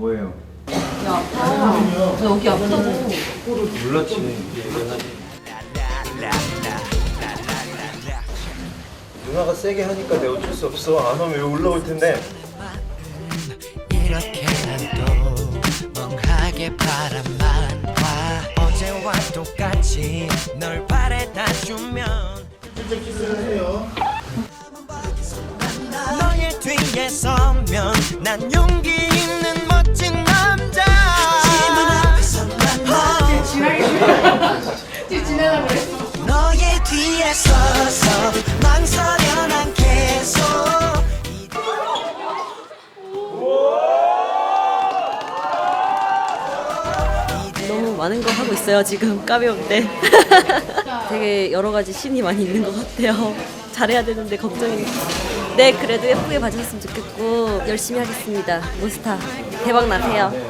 뭐예요? 야 아파. 나 여기 아프다고. 몰랐지. 누나가 세게 하니까 내가 어쩔 수 없어. 아, 안 오면 여기 올라올 텐데. 이렇게 난또 멍하게 바람만 봐 어제와 똑같이 널 바래다 주면 너의 뒤에 서면 난 용기 너무 많은 거 하고 있어요 지금. 까비온데 되게 여러 가지 신이 많이 있는 것 같아요. 잘해야 되는데 걱정이. 네 그래도 예쁘게 봐주셨으면 좋겠고 열심히 하겠습니다. 몬스타 대박 나세요